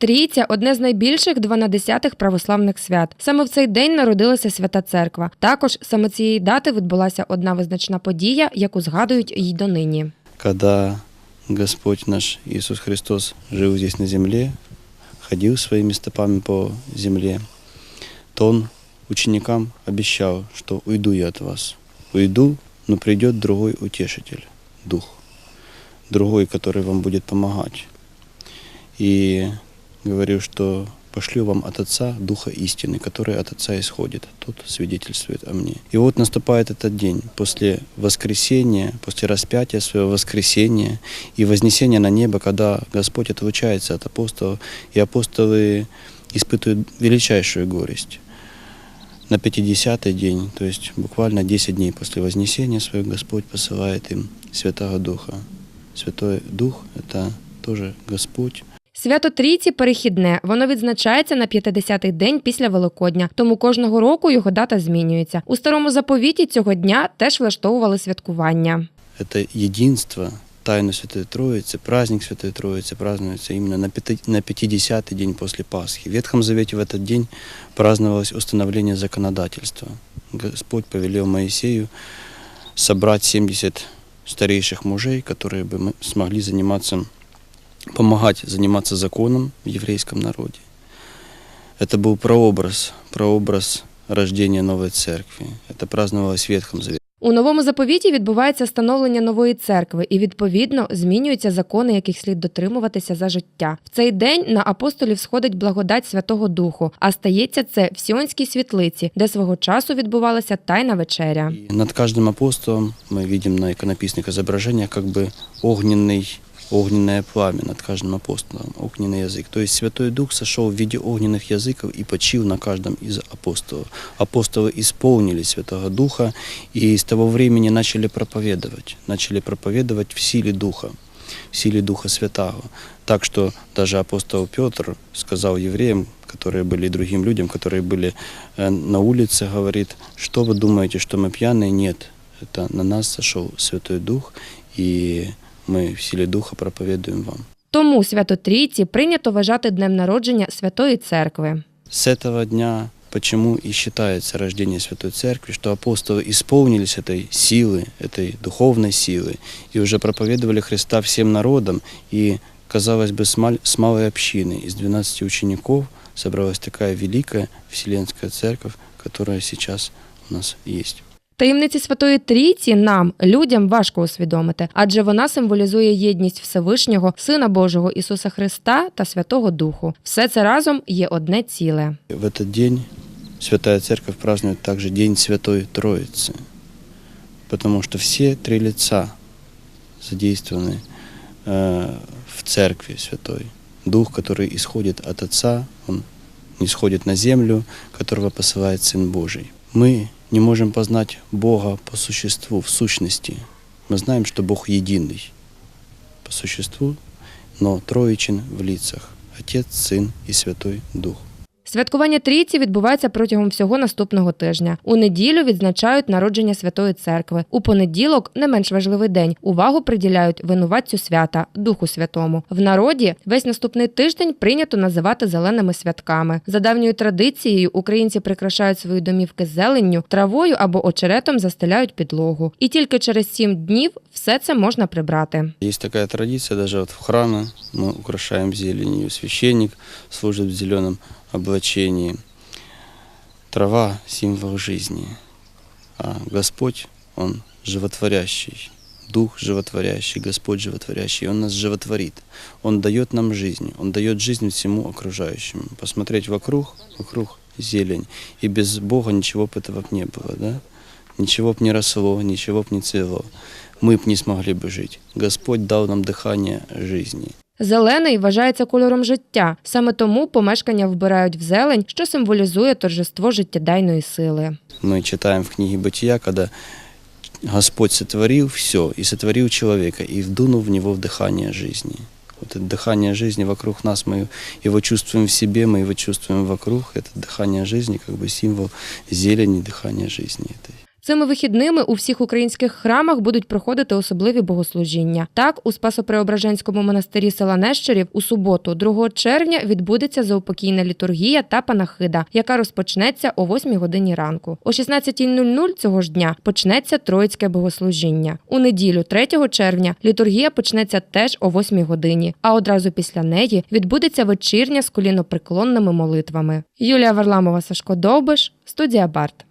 Трійця одне з найбільших дванадесятих православних свят. Саме в цей день народилася свята церква. Також саме цієї дати відбулася одна визначна подія, яку згадують й донині. когда Господь наш Иисус Христос жил здесь на земле, ходил своими стопами по земле, то Он ученикам обещал, что уйду я от вас. Уйду, но придет другой утешитель, Дух, другой, который вам будет помогать. И говорил, что пошлю вам от Отца Духа истины, который от Отца исходит. Тот свидетельствует о мне. И вот наступает этот день после воскресения, после распятия своего воскресения и вознесения на небо, когда Господь отлучается от апостолов, и апостолы испытывают величайшую горесть. На 50-й день, то есть буквально 10 дней после вознесения своего, Господь посылает им Святого Духа. Святой Дух – это тоже Господь, Свято Трійці перехідне. Воно відзначається на 50-й день після Великодня, тому кожного року його дата змінюється. У старому заповіті цього дня теж влаштовували святкування. это единство, тайну Святой Троицы, праздник Святой Троицы празднуется именно на пяти- на 50-й день после Пасхи. В Ветхом Завете в этот день праздновалось установление законодательства. Господь повелел Моисею собрать 70 старейших мужей, которые бы мы смогли заниматься, помогать заниматься законом в еврейском народе. Это был прообраз, прообраз рождения новой церкви. Это праздновалось в Ветхом Завете. У новому заповіті відбувається становлення нової церкви, і відповідно змінюються закони, яких слід дотримуватися за життя. В цей день на апостолів сходить благодать Святого Духу, а стається це в Сіонській світлиці, де свого часу відбувалася тайна вечеря. И над каждым апостолом мы видим на иконописных изображениях как бы огненный, огненное пламя над каждым апостолом, огненный язык. То есть Святой Дух сошел в виде огненных языков и почил на каждом из апостолов. Апостолы исполнили Святого Духа и с того времени начали проповедовать, начали проповедовать в силе Духа, в силе Духа Святого. Так что даже апостол Петр сказал евреям, которые были, и другим людям, которые были э, на улице, говорит, что вы думаете, что мы пьяные? Нет, это на нас сошел Святой Дух, и мы в силе Духа проповедуем вам. Тому свято Трійці прийнято вважати днем народження Святої Церкви. С этого дня почему и считается рождение Святой Церкви, что апостолы исполнились этой силы, этой духовной силы, и уже проповедовали Христа всем народам, и, казалось бы, с маль- с малой общины из 12 учеников собралась такая великая Вселенская Церковь, которая сейчас у нас есть. Таємниці Святої Трійці нам, людям, важко усвідомити, адже вона символізує єдність Всевишнього, Сина Божого Ісуса Христа та Святого Духу. Все це разом є одне ціле. В этот день Святая Церковь празднует также День Святой Троицы, потому что все три лица задействованы э, в Церкви Святой. Дух, который исходит от Отца, он не сходит на землю, которого посылает Сын Божий. Мы не можем познать Бога по существу, в сущности. Мы знаем, что Бог единый по существу, но троичен в лицах – Отец, Сын и Святой Дух. Святкування трійці відбувається протягом всього наступного тижня. У неділю відзначають народження Святої Церкви. У понеділок не менш важливий день. Увагу приділяють винуватцю свята, Духу Святому. В народі весь наступний тиждень прийнято називати зеленими святками. За давньою традицією українці прикрашають свої домівки зеленню, травою або очеретом застеляють підлогу. І тільки через сім днів все це можна прибрати. Есть такая традиция, даже вот в храме мы украшаем зеленью. Священник служит в зеленом облачении. Трава – символ жизни, а Господь, Он животворящий, Дух животворящий, Господь животворящий, Он нас животворит. Он дает нам жизнь, Он дает жизнь всему окружающему. Посмотреть вокруг, вокруг зелень, и без Бога ничего бы этого не было, да? Ничего б не росло, ничего б не цвело. Мы б не смогли бы жить. Господь дал нам дыхание жизни. Зелений вважається кольором життя. Саме тому помешкання вбирають в зелень, що символізує торжество життєдайної сили. Мы читаем в книге Бытия, когда Господь сотворил все и сотворил человека и вдунул в него дыхание жизни. Вот это дыхание жизни вокруг нас, мы его чувствуем в себе, мы его чувствуем вокруг. Это дыхание жизни, как бы символ зелени, дыхания жизни этой. Цими вихідними у всіх українських храмах будуть проходити особливі богослужіння. Так, у Спасо-Преображенському монастирі села Нещерів у суботу, 2 червня, відбудеться заупокійна літургія та панахида, яка розпочнеться о 8 годині ранку. О 16.00 цього ж дня почнеться троїцьке богослужіння. У неділю, 3 червня, літургія почнеться теж о 8 годині, а одразу після неї відбудеться вечірня з колінопреклонними молитвами. Юлія Варламова, Сашко Довбиш, студія Барт.